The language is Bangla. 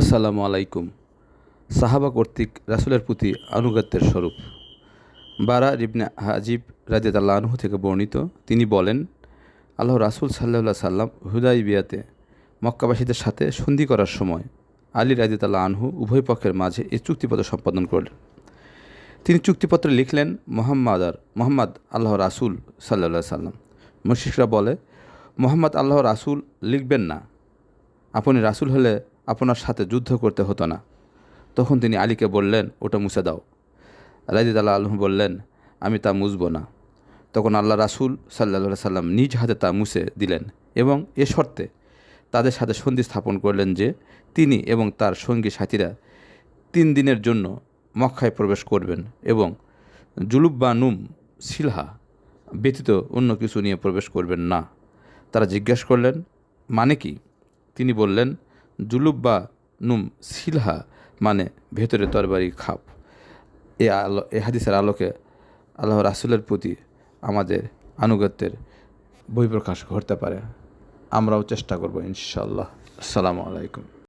আসসালামু আলাইকুম। সাহাবা কর্তৃক রাসুলের প্রতি আনুগত্যের স্বরূপ। বারা রিবনে হাজিব রাজিয়াল্লাহ আনহু থেকে বর্ণিত, তিনি বলেন, আল্লাহ রাসুল সাল্লাহ সাল্লাম হুদাই বিয়াতে মক্কাবাসীদের সাথে সন্ধি করার সময় আলী রাজিতাল্লাহ আনহু উভয় পক্ষের মাঝে এই চুক্তিপত্র সম্পাদন করলেন। তিনি চুক্তিপত্রে লিখলেন, মোহাম্মদ আর, মোহাম্মদ আল্লাহ রাসুল সাল্লা সাল্লাম মুশিকরা বলে, মোহাম্মদ আল্লাহ রাসুল লিখবেন না। আপনি রাসুল হলে আপনার সাথে যুদ্ধ করতে হতো না। তখন তিনি আলীকে বললেন, ওটা মুছে দাও। রাজিদ আল্লাহ আলম বললেন, আমি তা মুছব না। তখন আল্লাহ রাসুল সাল্লা সাল্লাম নিজ হাতে তা মুছে দিলেন এবং এ শর্তে তাদের সাথে সন্ধি স্থাপন করলেন যে তিনি এবং তার সঙ্গী সাথীরা তিন দিনের জন্য মক্কায় প্রবেশ করবেন এবং জুলুব বা নুম, সিলহা ব্যতীত অন্য কিছু নিয়ে প্রবেশ করবেন না। তারা জিজ্ঞাসা করলেন মানে কি? তিনি বললেন জুলুব বা নুম সিলহা মানে ভেতরে তরবারি খাপ। এ আলো এ হাদিসের আলোকে আল্লাহ রাসুলের প্রতি আমাদের আনুগত্যের বহিঃপ্রকাশ ঘটতে পারে। আমরাও চেষ্টা করব ইনশাল্লাহ আসসালামু আলাইকুম।